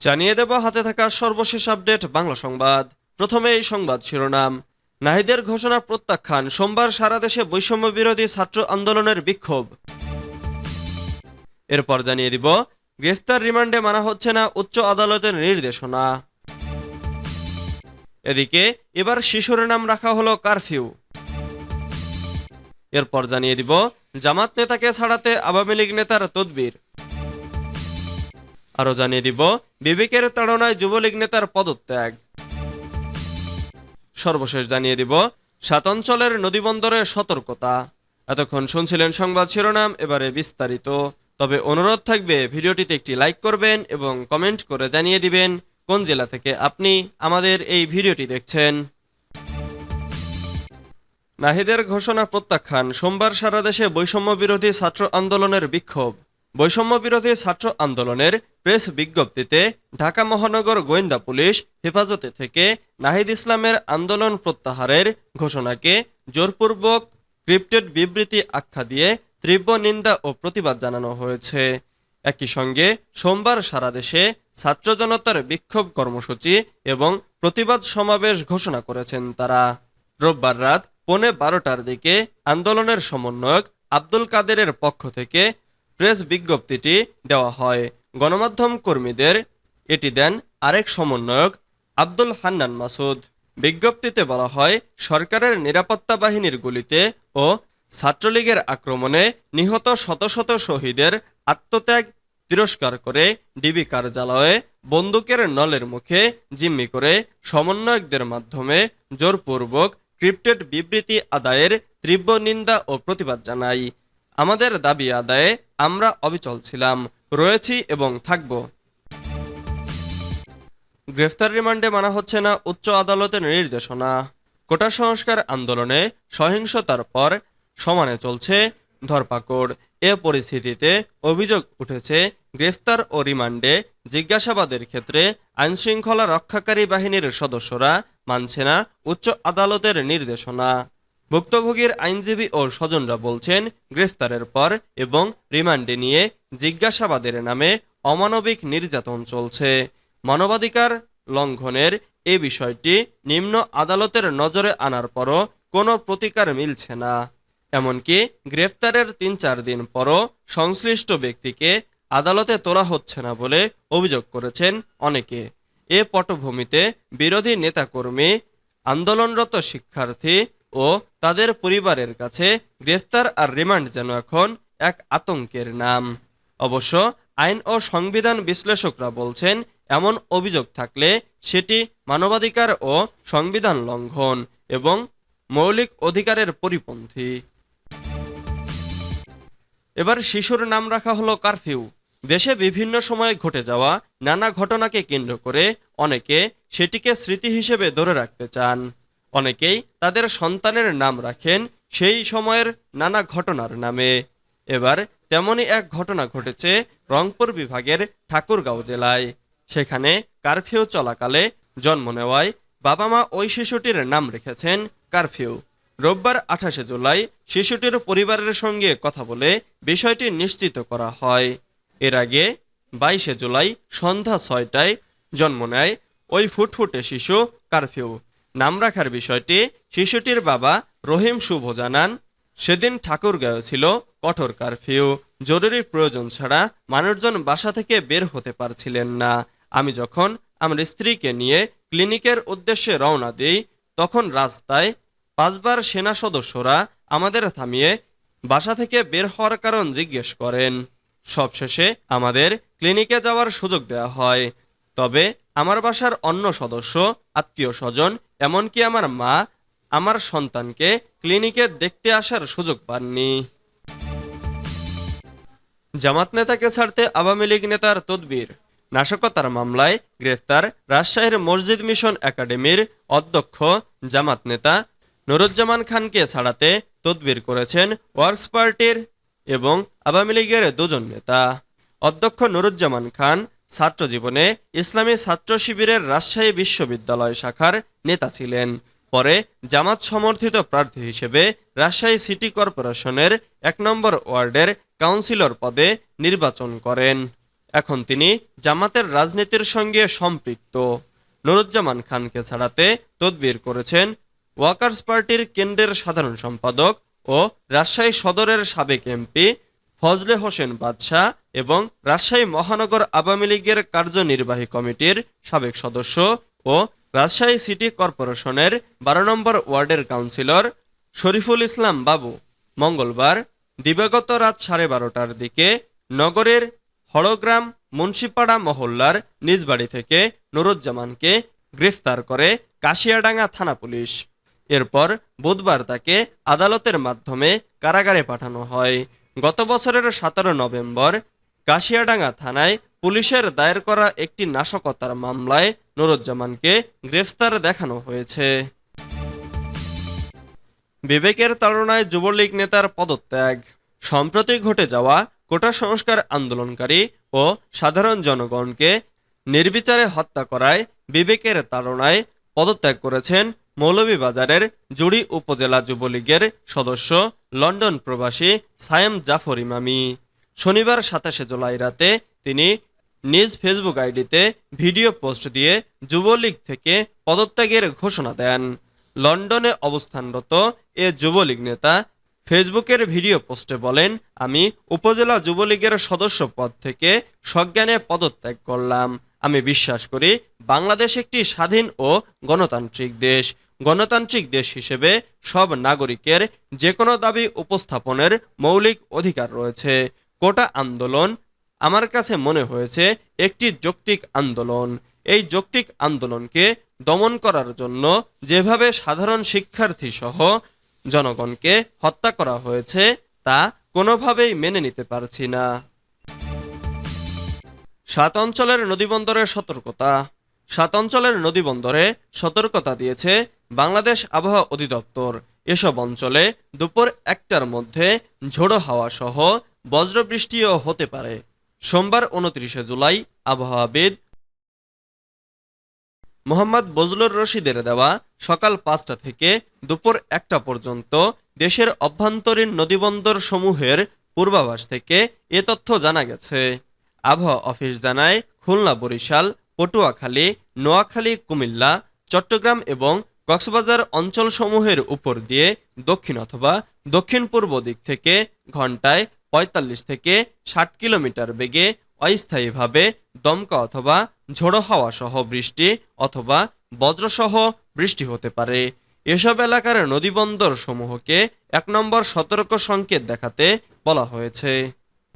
জানিয়ে দেব হাতে থাকা সর্বশেষ আপডেট বাংলা সংবাদ। প্রথমে এই সংবাদ শিরোনাম। নাহিদের ঘোষণা প্রত্যাখ্যান। সোমবার সারা দেশে বৈষম্য বিরোধী ছাত্র আন্দোলনের বিক্ষোভ। এরপর জানিয়ে দিব, গ্রেফতার রিমান্ডে মানা হচ্ছে না উচ্চ আদালতের নির্দেশনা। এদিকে, এবার শিশুর নাম রাখা হলো কারফিউ। এরপর জানিয়ে দিব, জামাত নেতাকে ছাড়াতে আওয়ামী লীগ নেতার তদবির। আরও জানিয়ে দিব, বিবেকের তাড়নায় যুবলীগ নেতার পদত্যাগ। সর্বশেষ জানিয়ে দিব, সাত অঞ্চলের নদীবন্দরে সতর্কতা। এতক্ষণ শুনছিলেন সংবাদ শিরোনাম, এবারে বিস্তারিত। তবে অনুরোধ থাকবে, ভিডিওটিতে একটি লাইক করবেন এবং কমেন্ট করে জানিয়ে দিবেন কোন জেলা থেকে আপনি আমাদের এই ভিডিওটি দেখছেন। নাহিদের ঘোষণা প্রত্যাখ্যান, সোমবার সারা দেশে বৈষম্য বিরোধী ছাত্র আন্দোলনের বিক্ষোভ। বৈষম্য বিরোধী ছাত্র আন্দোলনের প্রেস বিজ্ঞপ্তিতে ঢাকা মহানগর গোয়েন্দা পুলিশ হেফাজতে থেকে নাহিদ ইসলামের আন্দোলন প্রত্যাহারের ঘোষণাকে জোরপূর্বক ক্রিপ্টেড বিবৃতি আখ্যা দিয়ে তীব্র নিন্দা ও প্রতিবাদ জানানো হয়েছে। একই সঙ্গে সোমবার সারা দেশে ছাত্র জনতার বিক্ষোভ কর্মসূচি এবং প্রতিবাদ সমাবেশ ঘোষণা করেছেন তারা। রোববার রাত পৌনে বারোটার দিকে আন্দোলনের সমন্বয়ক আব্দুল কাদেরের পক্ষ থেকে প্রেস বিজ্ঞপ্তিটি দেওয়া হয়। গণমাধ্যম কর্মীদের এটি দেন আরেক সমন্বয়ক আব্দুল হান্নান মাসুদ। বিজ্ঞপ্তিতে বলা হয়, সরকারের নিরাপত্তা বাহিনীর গুলিতে ও ছাত্রলীগের আক্রমণে নিহত শত শত শহীদের আত্মত্যাগ তিরস্কার করে ডিবি কার্যালয়ে বন্দুকের নলের মুখে জিম্মি করে সমন্বয়কদের মাধ্যমে জোরপূর্বক ক্রিপ্টেড বিবৃতি আদায়ের তীব্র নিন্দা ও প্রতিবাদ জানাই আমাদের দাবি আদায়ে আমরা অবিচল ছিলাম, রয়েছি এবং থাকব। গ্রেফতার রিমান্ডে মানা হচ্ছে না উচ্চ আদালতের নির্দেশনা। কোটা সংস্কার আন্দোলনে সহিংসতার পর সমানে চলছে ধরপাকড়। এ পরিস্থিতিতে অভিযোগ উঠেছে, গ্রেফতার ও রিমান্ডে জিজ্ঞাসাবাদের ক্ষেত্রে আইনশৃঙ্খলা রক্ষাকারী বাহিনীর সদস্যরা মানছে না উচ্চ আদালতের নির্দেশনা। ভুক্তভোগীর আইনজীবী ও স্বজনরা বলছেন, গ্রেফতারের পর এবং রিমান্ডে নিয়ে জিজ্ঞাসাবাদের নামে অমানবিক নির্যাতন চলছে। মানবাধিকার লঙ্ঘনের এ বিষয়টি নিম্ন আদালতের নজরে আনার পরও কোনো প্রতিকার মিলছে না। এমনকি গ্রেফতারের তিন চার দিন পরও সংশ্লিষ্ট ব্যক্তিকে আদালতে তোলা হচ্ছে না বলে অভিযোগ করেছেন অনেকে। এ পটভূমিতে বিরোধী নেতাকর্মী, আন্দোলনরত শিক্ষার্থী ও তাদের পরিবারের কাছে গ্রেফতার আর রিমান্ড যেন এখন এক আতঙ্কের নাম। অবশ্য আইন ও সংবিধান বিশ্লেষকরা বলছেন, এমন অভিযোগ থাকলে সেটি মানবাধিকার ও সংবিধান লঙ্ঘন এবং মৌলিক অধিকারের পরিপন্থী। এবার শিশুর নাম রাখা হলো কারফিউ। দেশে বিভিন্ন সময়ে ঘটে যাওয়া নানা ঘটনাকে কেন্দ্র করে অনেকে সেটিকে স্মৃতি হিসেবে ধরে রাখতে চান। অনেকেই তাদের সন্তানের নাম রাখেন সেই সময়ের নানা ঘটনার নামে। এবার তেমনই এক ঘটনা ঘটেছে রংপুর বিভাগের ঠাকুরগাঁও জেলায়। সেখানে কারফিউ চলাকালে জন্ম নেওয়ায় বাবা মা ওই শিশুটির নাম রেখেছেন কারফিউ। রোববার আঠাশে জুলাই শিশুটির পরিবারের সঙ্গে কথা বলে বিষয়টি নিশ্চিত করা হয়। এর আগে বাইশে জুলাই সন্ধ্যা ছয়টায় জন্ম নেয় ওই ফুটফুটে শিশু কারফিউ। নাম রাখার বিষয়টি শিশুটির বাবা রহিম শুভ জানান। সেদিন ঠাকুরগাঁও ছিল, কঠোর কারফিউ, জরুরি প্রয়োজন ছাড়া মানুষজন বাসা থেকে বের হতে পারছিলেন না। আমি যখন আমার স্ত্রীকে নিয়ে ক্লিনিকের উদ্দেশ্যে রওনা দিই, তখন রাস্তায় পাঁচবার সেনা সদস্যরা আমাদের থামিয়ে বাসা থেকে বের হওয়ার কারণ জিজ্ঞেস করেন। সবশেষে আমাদের ক্লিনিকে যাওয়ার সুযোগ দেওয়া হয়। তবে আমার বাসার অন্য সদস্য, আত্মীয় স্বজন এমনকি আমার মা আমার সন্তানকে ক্লিনিকে দেখতে আসার সুযোগ পাননি। জামাত নেতাকে ছাড়তে আওয়ামী লীগ নেতার তদবির, নাশকতার মামলায় গ্রেফতার রাজশাহীর মসজিদ মিশন একাডেমির অধ্যক্ষ জামাত নেতা নুরুজ্জামান খানকে ছাড়াতে তদবির করেছেন ওয়ার্কস পার্টির এবং আওয়ামী লীগের দুজন নেতা। অধ্যক্ষ নুরুজ্জামান খান ছাত্র জীবনে ইসলামী ছাত্র শিবিরের রাজশাহী বিশ্ববিদ্যালয় শাখার নেতা ছিলেন। পরে জামাত সমর্থিত প্রার্থী হিসেবে রাজশাহী সিটি কর্পোরেশনের এক নম্বর ওয়ার্ডের কাউন্সিলর পদে নির্বাচন করেন। এখন তিনি জামাতের রাজনীতির সঙ্গে সম্পৃক্ত। নুরুজ্জামান খানকে ছাড়াতে তদবির করেছেন ওয়াকার্স পার্টির কেন্দ্রের সাধারণ সম্পাদক ও রাজশাহী সদরের সাবেক এমপি ফজলে হোসেন বাদশাহ এবং রাজশাহী মহানগর আওয়ামী লীগের কার্যনির্বাহী কমিটির সাবেক সদস্য ও রাজশাহী সিটি কর্পোরেশনের বারো নম্বর ওয়ার্ডের কাউন্সিলর শরীফুল ইসলাম বাবু। মঙ্গলবার দিবাগত রাত সাড়ে বারোটার দিকে নগরের হড়গ্রাম মুন্সিপাড়া মহল্লার নিজ বাড়ি থেকে নুরুজ্জামানকে গ্রেফতার করে কাশিয়াডাঙ্গা থানা পুলিশ। এরপর বুধবার তাকে আদালতের মাধ্যমে কারাগারে পাঠানো হয়। গত বছরের সতেরো নভেম্বর কাশিয়াডাঙ্গা থানায় পুলিশের দায়ের করা একটি নাশকতার মামলায় নুরুজ্জামানকে গ্রেফতার দেখানো হয়েছে। বিবেকের তাড়নায় যুবলীগ নেতার পদত্যাগ। সম্প্রতি ঘটে যাওয়া কোটা সংস্কার আন্দোলনকারী ও সাধারণ জনগণকে নির্বিচারে হত্যা করায় বিবেকের তাড়নায় পদত্যাগ করেছেন মৌলভীবাজারের জুড়ি উপজেলা যুবলীগের সদস্য লন্ডন প্রবাসী সায়েম জাফর ইমামি। শনিবার সাতাশে জুলাই রাতে তিনি নিজ ফেসবুক আইডিতে ভিডিও পোস্ট দিয়ে যুবলীগ থেকে পদত্যাগের ঘোষণা দেন। লন্ডনে অবস্থানরত এ যুবলীগ নেতা ফেসবুকের ভিডিও পোস্টে বলেন, আমি উপজেলা যুবলীগের সদস্য পদ থেকে সজ্ঞানে পদত্যাগ করলাম। আমি বিশ্বাস করি বাংলাদেশ একটি স্বাধীন ও গণতান্ত্রিক দেশ। গণতান্ত্রিক দেশ হিসেবে সব নাগরিকের যে কোনো দাবি উপস্থাপনের মৌলিক অধিকার রয়েছে। কোটা আন্দোলন আমার কাছে মনে হয়েছে একটি যৌক্তিক আন্দোলন। এই যৌক্তিক আন্দোলনকে দমন করার জন্য যেভাবে সাধারণ শিক্ষার্থী সহ জনগণকে হত্যা করা হয়েছে, তা কোনোভাবেই মেনে নিতে পারছি না। সাত অঞ্চলের নদীবন্দরের সতর্কতা। সাত অঞ্চলের নদীবন্দরে সতর্কতা দিয়েছে বাংলাদেশ আবহাওয়া অধিদপ্তর এসব অঞ্চলে দুপুর একটার মধ্যে ঝোড়ো হাওয়া সহ বজ্রবৃষ্টিও হতে পারে। সোমবার উনত্রিশে জুলাই আবহাওয়াবিদ মোহাম্মদ বজলুর রশিদের দেওয়া সকাল পাঁচটা থেকে দুপুর একটা পর্যন্ত দেশের অভ্যন্তরীণ নদীবন্দর সমূহের পূর্বাভাস থেকে এ তথ্য জানা গেছে। আবহাওয়া অফিস জানায়, খুলনা বরিশাল, পটুয়াখালী, নোয়াখালী, কুমিল্লা, চট্টগ্রাম এবং কক্সবাজার অঞ্চলসমূহের উপর দিয়ে দক্ষিণ অথবা দক্ষিণ পূর্ব দিক থেকে ঘন্টায় পঁয়তাল্লিশ থেকে ষাট কিলোমিটার বেগে অস্থায়ীভাবে দমকা অথবা ঝোড়ো হাওয়া সহ বৃষ্টি অথবা বজ্রসহ বৃষ্টি হতে পারে। এসব এলাকার নদীবন্দর সমূহকে এক নম্বর সতর্ক সংকেত দেখাতে বলা হয়েছে।